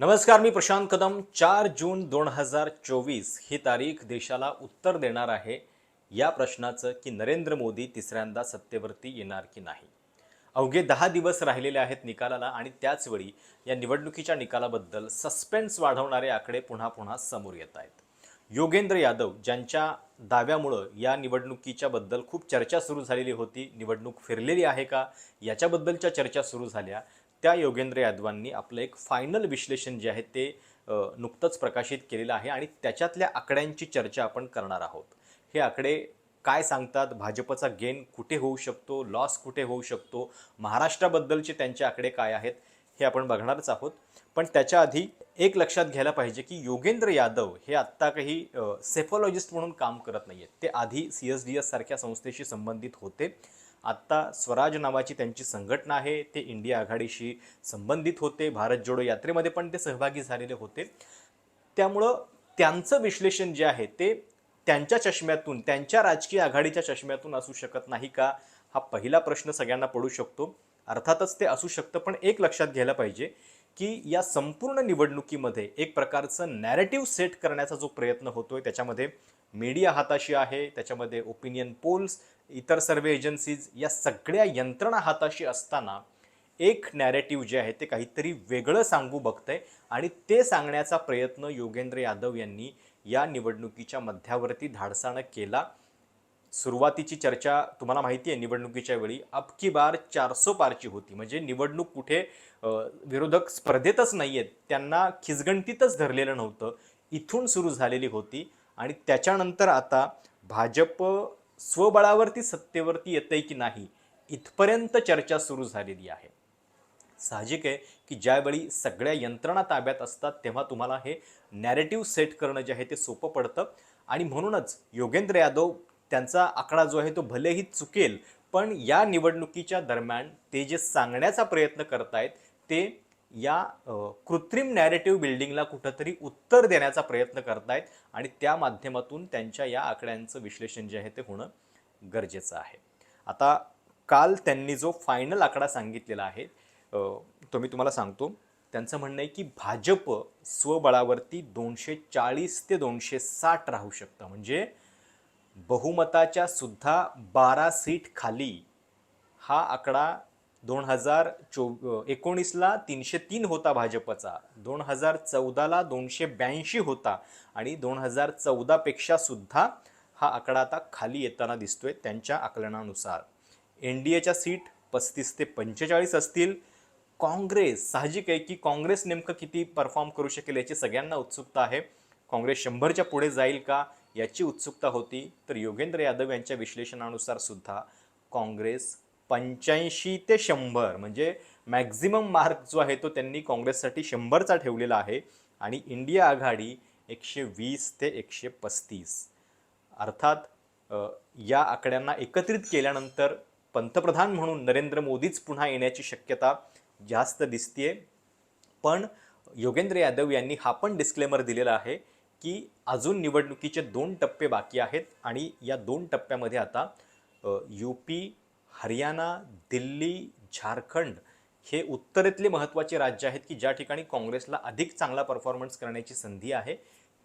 नमस्कार मी प्रशांत कदम. चार जून दोन हजार चोवीस ही तारीख देशाला उत्तर देणार आहे. या प्रश्नाचं की नरेंद्र मोदी तिसऱ्यांदा सत्तेवरती येणार की नाही? अवघे दहा दिवस राहिलेले आहेत निकालाला आणि त्याचवेळी या निवडणुकीच्या निकालाबद्दल सस्पेन्स वाढवणारे आकडे पुन्हा पुन्हा समोर येत आहेत. योगेंद्र यादव ज्यांच्या दाव्यामुळं या निवडणुकीच्या बद्दल खूप चर्चा सुरू झालेली होती निवडणूक फिरलेली आहे का? याच्याबद्दलच्या चर्चा सुरू झाल्या. त्या योगेंद्र यादवांनी आपलं एक फायनल विश्लेषण जे आहे ते नुकतंच प्रकाशित केलेलं आहे आणि त्याच्यातल्या आकड्यांची चर्चा आपण करणार आहोत. हे आकडे काय सांगतात? भाजपचा गेन कुठे होऊ शकतो? लॉस कुठे होऊ शकतो? महाराष्ट्राबद्दलचे त्यांचे आकडे काय आहेत? हे आपण बघणारच आहोत. पण त्याच्या आधी एक लक्षात घ्यायला पाहिजे की योगेंद्र यादव हे आत्ता काही सेफॉलॉजिस्ट म्हणून काम करत नाही आहेत ते आधी सी एस डी एस सारख्या संस्थेशी संबंधित होते. आत्ता स्वराज नावाची त्यांची संघटना आहे ते इंडिया आघाडीशी संबंधित होते भारत जोडो यात्रेमध्ये पण ते सहभागी झालेले होते. त्यामुळं त्यांचं विश्लेषण जे आहे ते त्यांच्या चष्म्यातून त्यांच्या राजकीय आघाडीच्या चष्म्यातून असू शकत नाही का हा पहिला प्रश्न सगळ्यांना पडू शकतो. अर्थातच ते असू शकतं पण एक लक्षात घ्यायला पाहिजे की या संपूर्ण निवडणुकीमध्ये एक प्रकारचं नॅरेटिव्ह सेट करण्याचा जो प्रयत्न होतोय त्याच्यामध्ये मीडिया हाताशी आहे त्याच्यामध्ये ओपिनियन पोल्स इतर सर्वे एजन्सीज या सगळ्या यंत्रणा हाताशी असताना एक नॅरेटिव्ह जे आहे ते काहीतरी वेगळं सांगू बघतंय आणि ते सांगण्याचा प्रयत्न योगेंद्र यादव यांनी या निवडणुकीच्या मध्यावरती धाडसानं केला. सुरुवातीची चर्चा तुम्हाला माहिती आहे निवडणुकीच्या वेळी अबकी बार चारसो पारची होती. म्हणजे निवडणूक कुठे विरोधक स्पर्धेतच नाही आहेत त्यांना खिचगणतीतच धरलेलं नव्हतं. इथून सुरू झालेली होती. आणि त्याच्यानंतर आता भाजप स्वबळावरती सत्तेवरती येतंय की नाही इथपर्यंत चर्चा सुरू झालेली आहे. साहजिक आहे की ज्यावेळी सगळ्या यंत्रणा ताब्यात असतात तेव्हा तुम्हाला हे नॅरेटिव्ह सेट करणं जे आहे ते सोपं पडतं. आणि म्हणूनच योगेंद्र यादव त्यांचा आकडा जो आहे तो भलेही चुकेल पण या निवडणुकीच्या दरम्यान ते जे सांगण्याचा प्रयत्न करतायत ते या कृत्रिम नॅरेटिव्ह बिल्डिंगला कुठंतरी उत्तर देण्याचा प्रयत्न करतायत आणि त्या माध्यमातून त्यांच्या या आकड्यांचं विश्लेषण जे आहे ते होणं गरजेचं आहे. आता काल त्यांनी जो फायनल आकडा सांगितलेला आहे तो मी तुम्हाला सांगतो. त्यांचं म्हणणं आहे की भाजप स्वबळावरती दोनशे चाळीस ते दोनशे साठ राहू शकतं. म्हणजे बहुमताच्या सुद्धा बारा सीट खाली हा आकडा दोन हजार चो एकोणीसला तीनशे तीन होता भाजपचा. दोन हजार चौदाला दोनशे ब्याऐंशी होता आणि दोन हजार चौदापेक्षा सुद्धा हा आकडा आता खाली येताना दिसतोय त्यांच्या आकलनानुसार. एन डी एच्या सीट पस्तीस ते पंचेचाळीस असतील. काँग्रेस साहजिक आहे की काँग्रेस नेमकं किती परफॉर्म करू शकेल याची सगळ्यांना उत्सुकता आहे. काँग्रेस शंभरच्या पुढे जाईल का याची उत्सुकता होती. तर योगेंद्र यादव यांच्या विश्लेषणानुसार सुद्धा काँग्रेस पंच्याऐंशी ते शंभर म्हणजे मॅक्झिमम मार्क जो आहे तो त्यांनी काँग्रेससाठी शंभरचा ठेवलेला आहे. आणि इंडिया आघाडी एकशे वीस ते एकशे पस्तीस. अर्थात या आकड्यांना एकत्रित केल्यानंतर पंतप्रधान म्हणून नरेंद्र मोदीच पुन्हा येण्याची शक्यता जास्त दिसतीये. पण योगेंद्र यादव यांनी हा पण डिस्क्लेमर दिलेला आहे की अजून निवडणुकीचे दोन टप्पे बाकी आहेत. आणि या दोन टप्प्यामध्ये आता यू पी हरियाणा दिल्ली झारखंड हे उत्तरेतले महत्त्वाचे राज्य आहेत की ज्या ठिकाणी काँग्रेसला अधिक चांगला परफॉर्मन्स करण्याची संधी आहे.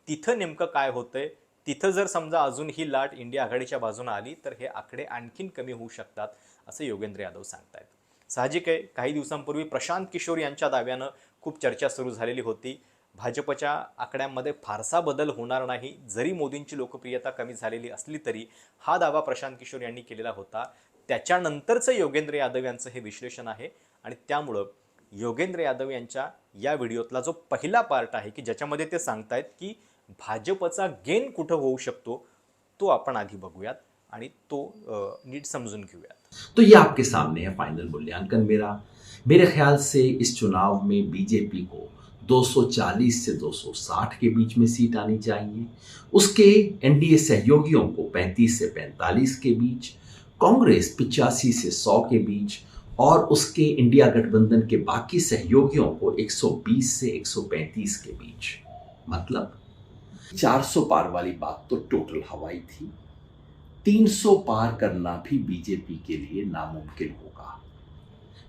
तिथं नेमकं काय होतंय? तिथं जर समजा अजून ही लाट इंडिया आघाडीच्या बाजूने आली तर हे आकडे आणखीन कमी होऊ शकतात असं योगेंद्र यादव सांगतायत. साहजिक आहे काही दिवसांपूर्वी प्रशांत किशोर यांच्या दाव्यानं खूप चर्चा सुरू झालेली होती. भाजपच्या आकड्यांमध्ये फारसा बदल होणार नाही. जरी मोदींची लोकप्रियता कमी झालेली असली तरी हा दावा प्रशांत किशोर यांनी केलेला होता. त्याच्यानंतरचं योगेंद्र यादव यांचं हे विश्लेषण आहे. आणि त्यामुळं योगेंद्र यादव यांच्या या व्हिडिओतला जो पहिला पार्ट आहे की ज्याच्यामध्ये ते सांगतायत की भाजपचा गेन कुठं होऊ शकतो तो आपण आधी बघूयात आणि तो नीट समजून घेऊयात. तो ये आपके सामने है फाइनल मूल्यांकन मेरा। मेरे ख्याल से इस चुनाव में बीजेपी को 240 से 260 के बीच में सीट आनी चाहिए। उसके एनडीए सहयोगियों को 35 से 45 के बीच कांग्रेस पिचासी से 100 के बीच और उसके इंडिया गठबंधन के बाकी सहयोगियों को 120 से 135 के बीच। मतलब 400 पार वाली बात तो टोटल हवाई थी। 300 पार करना भी बीजेपी के लिए नामुमकिन होगा।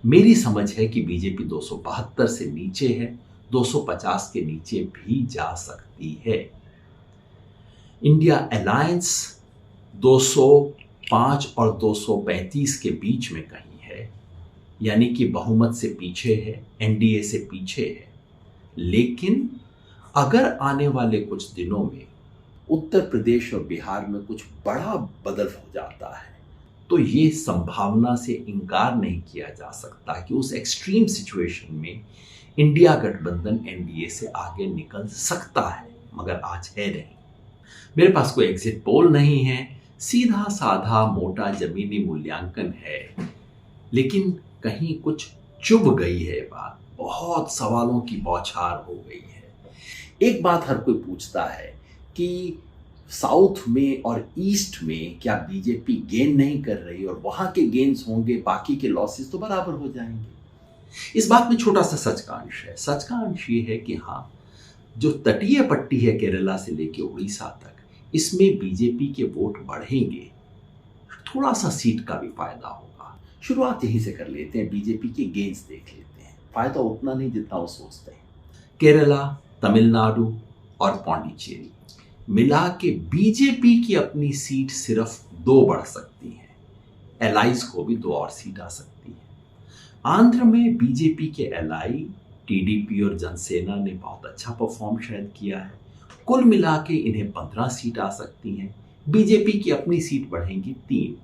मेरी समझ है कि बीजेपी दो सौ बहत्तर से नीचे है 250 के नीचे भी जा सकती है। इंडिया अलायंस 205 और 235 के बीच में कहीं है, यानी कि बहुमत से पीछे है एनडीए से पीछे है। लेकिन अगर आने वाले कुछ दिनों में उत्तर प्रदेश और बिहार में कुछ बड़ा बदल हो जाता है तो ये संभावना से इनकार नहीं किया जा सकता कि उस एक्सट्रीम सिचुएशन में इंडिया गठबंधन एनडीए से आगे निकल सकता है, मगर आज है नहीं। मेरे पास कोई एग्जिट पोल नहीं है सीधा साधा मोटा जमीनी मूल्यांकन है। लेकिन कहीं कुछ चुभ गई है बात। बहुत सवालों की बौछार हो गई है। एक बात हर कोई पूछता है कि साउथ में और ईस्ट में क्या बीजेपी गेन नहीं कर रही और वहाँ के गेन्स होंगे, बाकी के लॉसेस तो बराबर हो जाएँगे। इस बात में छोटा सा सच का अंश है। सच का अंश ये है कि हाँ जो तटीय पट्टी है केरला से लेके उड़ीसा तक इसमें बीजेपी के वोट बढ़ेंगे। थोड़ा सा सीट का भी फ़ायदा होगा। शुरुआत यहीं से कर लेते हैं, बीजेपी के गेंस देख लेते हैं। फ़ायदा उतना नहीं जितना वो सोचते हैं। केरला, तमिलनाडु और पौंडीचेरी। मिला के बीजेपी की अपनी सीट सिर्फ़ दो बढ़ सकती है। एलाइज को भी दो और सीट आ सकती है। आंध्र में बीजेपी के एलआई टीडीपी और जनसेना ने बहुत अच्छा परफॉर्म शायद किया है। कुल मिला के इन्हें पंद्रह सीट आ सकती हैं। बीजेपी की अपनी सीट बढ़ेंगी तीन।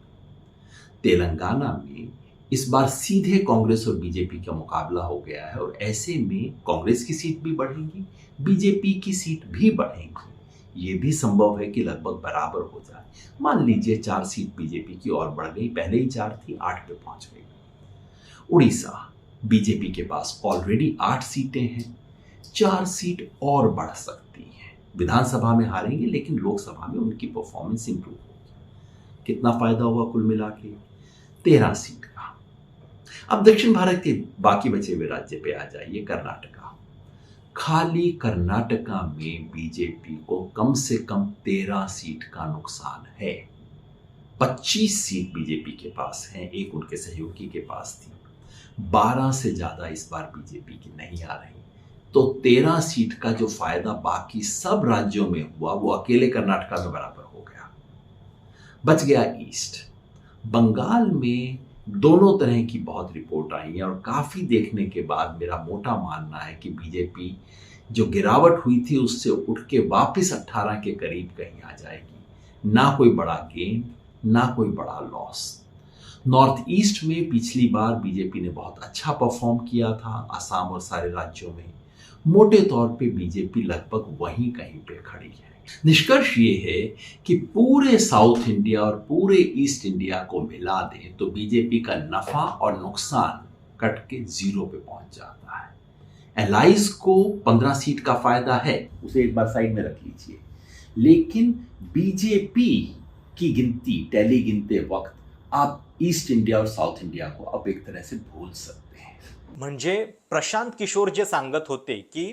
तेलंगाना में इस बार सीधे कांग्रेस और बीजेपी का मुकाबला हो गया है और ऐसे में कांग्रेस की सीट भी बढ़ेगी, बीजेपी की सीट भी बढ़ेंगी। ये भी संभव है कि लगभग बराबर हो जाए। मान लीजिए चार सीट बीजेपी की और बढ़ गई, पहले ही चार थी, आठ पे पहुँच गई। उड़ीसा, बीजेपी के पास ऑलरेडी आठ सीटें हैं। चार सीट और बढ़ सकती विधानसभा में हारेंगे, लेकिन लोकसभा में उनकी परफॉर्मेंस इंप्रूव होगी। कितना फ़ायदा हुआ कुल मिला के? तेरह सीट का। अब दक्षिण भारत के बाकी बचे हुए राज्य पे आ जाइए, कर्नाटका। खाली कर्नाटका में बीजेपी को कम से कम तेरह सीट का नुकसान है। पच्चीस सीट बीजेपी के पास है, एक उनके सहयोगी के पास थी। बारह से ज़्यादा इस बार बीजेपी की नहीं आ रही। तो तेरह सीट का जो फ़ायदा बाकी सब राज्यों में हुआ, वो अकेले कर्नाटका में बराबर हो गया। बच गया ईस्ट। बंगाल में दोनों तरह की बहुत रिपोर्ट आई है और काफ़ी देखने के बाद मेरा मोटा मानना है कि बीजेपी जो गिरावट हुई थी, उससे उठ के वापस 18 के करीब कहीं आ जाएगी। ना कोई बड़ा गेन, ना कोई बड़ा लॉस नॉर्थ ईस्ट में पिछली बार बीजेपी ने बहुत अच्छा परफॉर्म किया था असम और सारे राज्यों में। मोटे तौर पे बीजेपी लगभग वहीं कहीं पे खड़ी है। निष्कर्ष ये है कि पूरे साउथ इंडिया और पूरे ईस्ट इंडिया को मिला दें तो बीजेपी का नफा और नुकसान कट के ज़ीरो पे पहुँच जाता है। एलाइज को पंद्रह सीट का फ़ायदा है, उसे एक बार साइड में रख लीजिए। लेकिन बीजेपी की गिनती, टैली गिनते वक्त आप ईस्ट इंडिया और साउथ इंडिया को अब एक तरह से भूल सकते म्हणजे प्रशांत किशोर जे सांगत होते की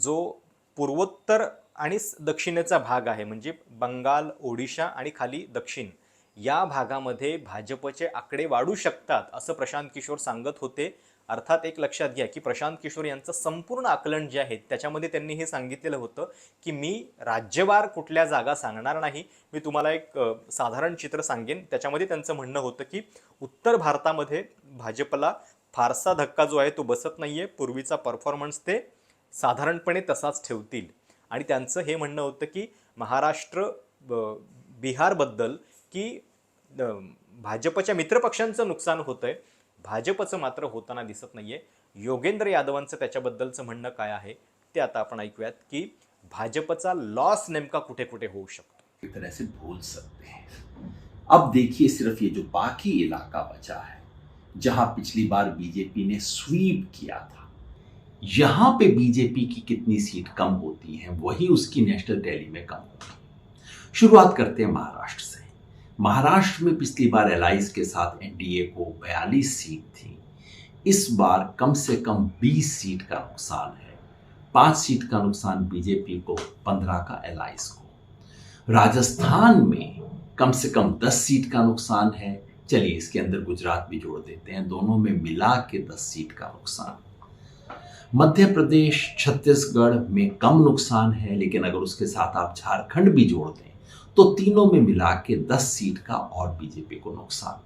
जो पूर्वोत्तर आणि दक्षिणेचा भाग आहे म्हणजे बंगाल ओडिशा आणि खाली दक्षिण या भागामध्ये भाजपचे आकडे वाढू शकतात असं प्रशांत किशोर सांगत होते. अर्थात एक लक्षात घ्या की प्रशांत किशोर यांचं संपूर्ण आकलन जे आहे त्याच्यामध्ये त्यांनी हे सांगितलेलं होतं की मी राज्यवार कुठल्या जागा सांगणार नाही. मी तुम्हाला एक साधारण चित्र सांगेन. त्याच्यामध्ये त्यांचं म्हणणं होतं की उत्तर भारतामध्ये भाजपला फारसा धक्का जो आहे तो बसत नाहीये. पूर्वीचा परफॉर्मन्स ते साधारणपणे तसाच ठेवतील. आणि त्यांचं हे म्हणणं होतं की महाराष्ट्र बिहारबद्दल की भाजपच्या मित्रपक्षांचं नुकसान होतंय. भाजपचं मात्र होताना दिसत नाहीये. योगेंद्र यादवांचं त्याच्याबद्दलचं म्हणणं काय आहे ते आता आपण ऐकूयात की भाजपचा लॉस नेमका कुठे कुठे होऊ शकतो. तरह से भूल सकते हैं। अब देखिए सिर्फ ये जो बाकी इलाका बचा है जहाँ पिछली बार बीजेपी ने स्वीप किया था। यहाँ पे बीजेपी की कितनी सीट कम होती है, वही उसकी नेशनल टैली में कम होती है। शुरुआत करते हैं महाराष्ट्र से। महाराष्ट्र में पिछली बार एलाइज के साथ एनडीए को 42 सीट थी। इस बार कम से कम 20 सीट का नुकसान है। पाँच सीट का नुकसान बीजेपी को 15 का एलाइज को। राजस्थान में कम से कम 10 सीट का नुकसान है। चलिए इसके अंदर गुजरात भी जोड़ देते हैं। दोनों में मिला के 10 सीट का नुकसान। मध्य प्रदेश, छत्तीसगढ़ में कम नुकसान है, लेकिन अगर उसके साथ आप झारखंड भी जोड़ दें तो तीनों में मिला के दस सीट का और बीजेपी को नुकसान।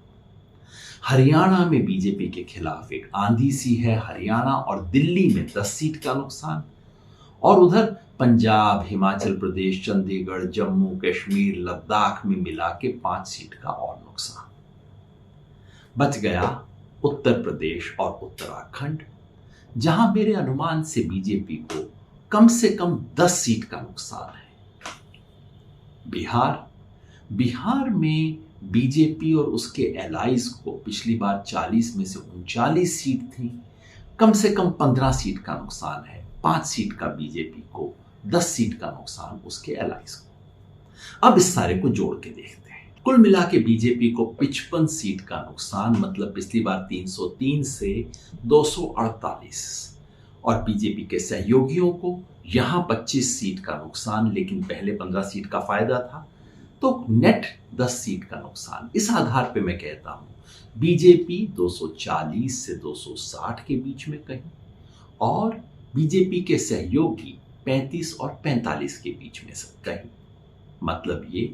हरियाणा में बीजेपी के खिलाफ एक आंधी सी है, हरियाणा और दिल्ली में दस सीट का नुकसान। और उधर पंजाब, हिमाचल प्रदेश, चंडीगढ़, जम्मू, कश्मीर, लद्दाख में मिला के पाँच सीट का और नुकसान। बच गया उत्तर प्रदेश और उत्तराखंड, जहाँ मेरे अनुमान से बीजेपी को कम से कम दस सीट का नुकसान है। बिहार बिहार में बीजेपी और उसके एलाइज को पिछली बार 40 में से उनचालीस सीट थी, कम से कम 15 सीट का नुकसान है। पाँच सीट का बीजेपी को 10 सीट का नुकसान उसके एलाइज को। अब इस सारे को जोड़ के देखते कुल मिला के बीजेपी को 55 सीट का नुकसान मतलब पिछली बार 303 से 248 और बीजेपी के सहयोगियों को यहाँ 25 सीट का नुकसान, लेकिन पहले 15 सीट का फ़ायदा था तो नेट 10 सीट का नुकसान। इस आधार पे मैं कहता हूँ, बीजेपी 240 से 260 के बीच में कहीं, और बीजेपी के सहयोगी 35 और 45 के बीच में कहीं। मतलब ये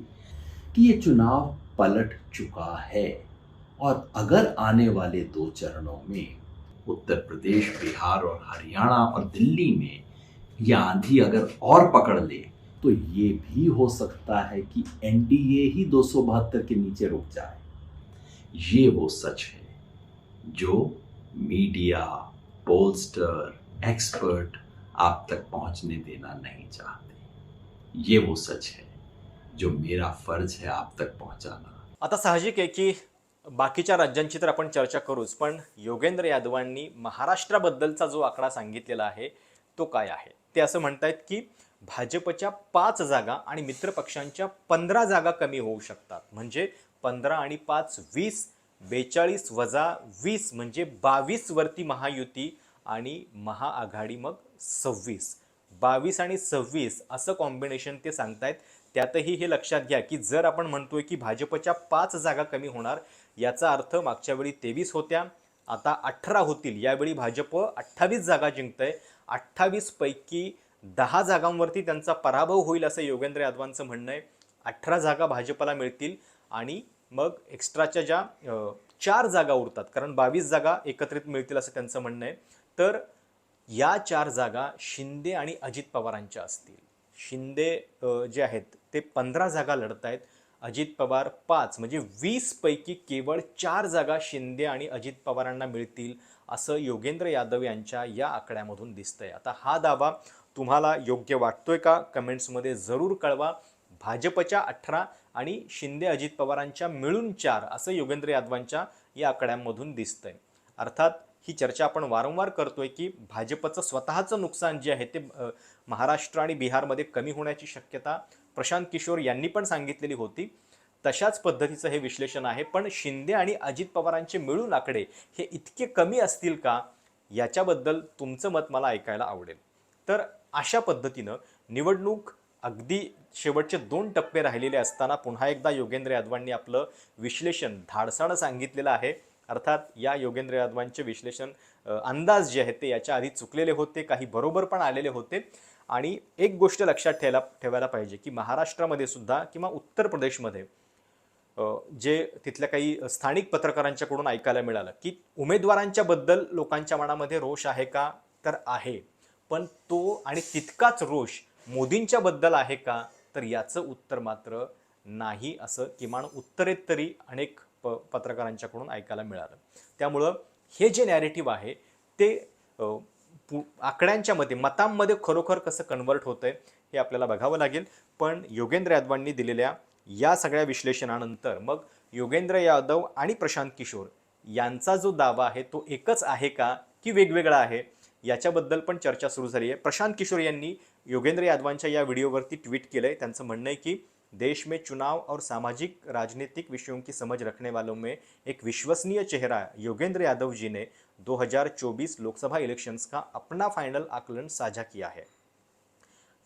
ये चुनाव पलट चुका है। और अगर आने वाले दो चरणों में उत्तर प्रदेश, बिहार और हरियाणा और दिल्ली में यह आंधी अगर और पकड़ ले तो ये भी हो सकता है कि एनडीए ही दो सौ बहत्तर के नीचे रुक जाए। ये वो सच है जो मीडिया, पोलस्टर, एक्सपर्ट आप तक पहुँचने देना नहीं चाहते। ये वो सच है। जो मेरा फर्ज है आप तक पहुंचाना। आता साहजिक आहे की बाकीच्या राज्यांची तर आपण चर्चा करूच पण योगेंद्र यादवांनी महाराष्ट्राबद्दलचा जो आकडा सांगितलेला आहे तो काय आहे? ते असं म्हणतायत की भाजपच्या पाच जागा आणि मित्रपक्षांच्या पंधरा जागा कमी होऊ शकतात. म्हणजे पंधरा आणि पाच वीस बेचाळीस वजा वीस म्हणजे बावीस वरती महायुती आणि महाआघाडी मग सव्वीस. बावीस आणि सव्वीस असं कॉम्बिनेशन ते सांगतायत. त्यातही हे लक्षात घ्या की जर आपण म्हणतोय की भाजपच्या पाच जागा कमी होणार याचा अर्थ मागच्या वेळी तेवीस होत्या आता अठरा होतील. यावेळी भाजप अठ्ठावीस जागा जिंकतंय. आहे अठ्ठावीसपैकी दहा जागांवरती त्यांचा पराभव होईल असं योगेंद्र यादवांचं म्हणणं आहे. अठरा जागा भाजपला मिळतील आणि मग एक्स्ट्राच्या ज्या चार जागा उरतात कारण बावीस जागा एकत्रित मिळतील असं त्यांचं म्हणणं आहे. तर या चार जागा शिंदे आणि अजित पवारांच्या असतील. शिंदे जे आहेत ते पंधरा जागा लढत आहेत अजित पवार पाच म्हणजे वीसपैकी केवळ चार जागा शिंदे आणि अजित पवारांना मिळतील असं योगेंद्र यादव यांच्या या आकड्यामधून दिसतंय. आता हा दावा तुम्हाला योग्य वाटतोय का? कमेंट्समध्ये जरूर कळवा. भाजपच्या अठरा आणि शिंदे अजित पवारांच्या मिळून चार असं योगेंद्र यादवांच्या या आकड्यांमधून दिसतंय. अर्थात ही चर्चा आपण वारंवार करतोय की भाजपचं स्वतःचं नुकसान जे आहे ते महाराष्ट्र आणि बिहारमध्ये कमी होण्याची शक्यता प्रशांत किशोर यांनी पण सांगितलेली होती. तशाच पद्धतीचं हे विश्लेषण आहे. पण शिंदे आणि अजित पवारांचे मिळून आकडे हे इतके कमी असतील का? याच्याबद्दल तुमचं मत मला ऐकायला आवडेल. तर अशा पद्धतीनं निवडणूक अगदी शेवटचे दोन टप्पे राहिलेले असताना पुन्हा एकदा योगेंद्र यादवांनी आपलं विश्लेषण धाडसानं सांगितलेलं आहे. अर्थात या योगेंद्र यादवांचे विश्लेषण अंदाज जे आहेत ते याच्या आधी चुकलेले होते काही बरोबर पण आलेले होते. आणि एक गोष्ट लक्षात ठेवायला ठेवायला पाहिजे की महाराष्ट्रामध्ये सुद्धा किंवा उत्तर प्रदेशमध्ये जे तिथल्या काही स्थानिक पत्रकारांच्याकडून ऐकायला मिळालं की उमेदवारांच्या बद्दल लोकांच्या मनामध्ये रोष आहे का? तर आहे. पण तो आणि तितकाच रोष मोदींच्या बद्दल आहे का? तर याचं उत्तर मात्र नाही असं किमान उत्तरेत तरी अनेक प पत्रकारांच्याकडून ऐकायला मिळालं. त्यामुळं हे जे नॅरेटिव्ह आहे ते आकड्यांच्या मध्ये मतांमध्ये खरोखर कसं कन्वर्ट होतंय हे आपल्याला बघावं लागेल. पण योगेंद्र यादवांनी दिलेल्या या सगळ्या विश्लेषणानंतर मग योगेंद्र यादव आणि प्रशांत किशोर यांचा जो दावा आहे तो एकच आहे का की वेगवेगळा आहे? याच्याबद्दल पण चर्चा सुरू झाली आहे. प्रशांत किशोर यांनी योगेंद्र यादवांच्या या व्हिडिओवरती ट्वीट आहे त्यांचं म्हणणं आहे की देश में चुनाव और सामाजिक, राजनीतिक विषयों की समझ रखने वालों में एक विश्वसनीय चेहरा योगेंद्र यादव जी ने 2024 लोकसभा इलेक्शंस का अपना फाइनल आकलन साझा किया है।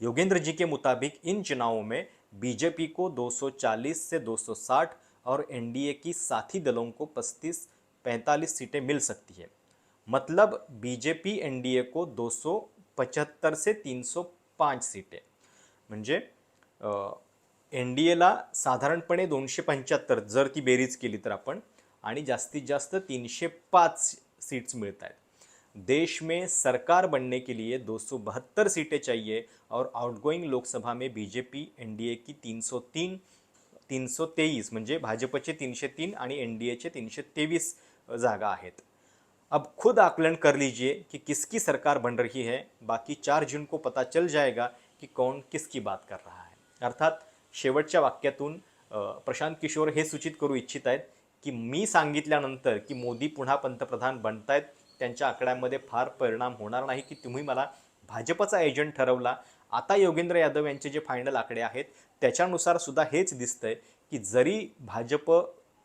योगेंद्र जी के मुताबिक इन चुनावों में बीजेपी को 240 से 260 और एनडीए की साथी दलों को 35 45 सीटें मिल सकती है। मतलब बीजेपी एनडीए को 275 से 305 सीटें। म्हणजे एन डी एला साधारणपणे दोनशे पंच्याहत्तर जर ती बेरीज केली तर आपण आणि जास्तीत जास्त तीनशे पाच सीट्स मिळत आहेत. देश में सरकार बनने के लिए दो सौ बहत्तर सीटें चाहिए और आउटगोइंग लोकसभा में बीजेपी एन डी ए की तीन सौ तीन तीन सौ तेईस म्हणजे भाजपचे तीनशे तीन आणि एन डी एचे तीनशे तेवीस जागा आहेत. अब खुद आकलन कर लीजिए कि किसकी सरकार बन रही है. बाकी चार जून को पता चल जाएगा कि कौन किसकी बात कर रहा है. अर्थात शेवटच्या वाक्यातून प्रशांत किशोर हे सूचित करू इच्छित आहेत की मी सांगितल्यानंतर की मोदी पुन्हा पंतप्रधान बनतायत त्यांच्या आकड्यांमध्ये फार परिणाम होणार नाही की तुम्ही मला भाजपचा एजंट ठरवला. आता योगेंद्र यादव यांचे जे फायनल आकडे आहेत त्याच्यानुसार सुद्धा हेच दिसतंय की जरी भाजप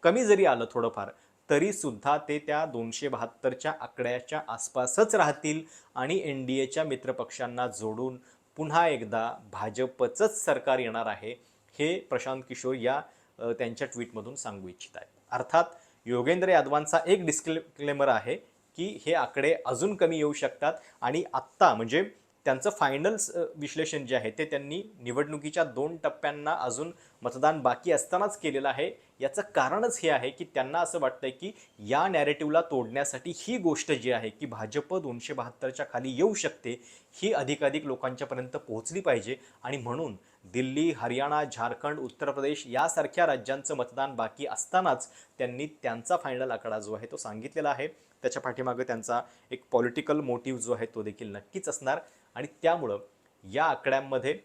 कमी जरी आलं थोडंफार तरी सुद्धा ते त्या दोनशे बहात्तरच्या आकड्याच्या आसपासच राहतील आणि एन डी एच्या मित्रपक्षांना जोडून पुन्हा एकदा भाजपचंच सरकार येणार आहे. हे प्रशांत किशोर या त्यांच्या ट्विटमधून सांगू इच्छित आहेत. अर्थात योगेंद्र यादवांचा एक डिस्क्लेमर आहे की हे आकडे अजून कमी येऊ शकतात आणि आत्ता म्हणजे त्यांचं फायनल विश्लेषण जे आहे ते त्यांनी निवडणुकीच्या दोन टप्प्यांना अजून मतदान बाकी असतानाच केलेलं आहे. याचं कारणच हे आहे की त्यांना असं वाटतंय की या नॅरेटिव्हला तोडण्यासाठी ही गोष्ट जी आहे की भाजप दोनशे बहात्तरच्या खाली येऊ शकते ही अधिकाधिक लोकांच्यापर्यंत पोहोचली पाहिजे आणि म्हणून दिल्ली हरियाणा झारखंड उत्तर प्रदेश यासारख्या राज्यांचं मतदान बाकी असतानाच त्यांनी त्यांचा फायनल आकडा जो आहे तो सांगितलेला आहे. त्याच्या पाठीमागं त्यांचा एक पॉलिटिकल मोटिव्ह जो आहे तो देखील नक्कीच असणार. आणि त्यामुळं या आकड्यांमध्ये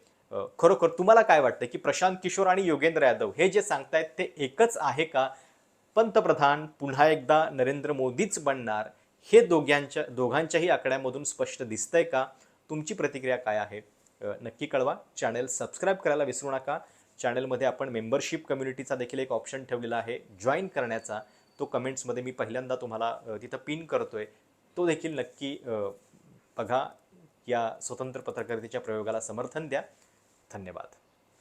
खरोखर तुम्हाला काय वाटतं की प्रशांत किशोर आणि योगेंद्र यादव हे जे सांगतायत ते एकच आहे का? पंतप्रधान पुन्हा एकदा नरेंद्र मोदीच बनणार हे दोघांच्या दोघांच्याही आकड्यामधून स्पष्ट दिसतंय का? तुमची प्रतिक्रिया काय आहे? नक्की कळवा. चॅनल सबस्क्राईब करायला विसरू नका. चॅनलमध्ये आपण मेंबरशिप कम्युनिटीचा देखील एक ऑप्शन ठेवलेला आहे. जॉईन करण्याचा. तो कमेंट्समध्ये मी पहिल्यांदा तुम्हाला तिथं पिन करतो आहे तो देखील नक्की बघा. या स्वतंत्र पत्रकारितेच्या प्रयोगाला समर्थन द्या. धन्यवाद.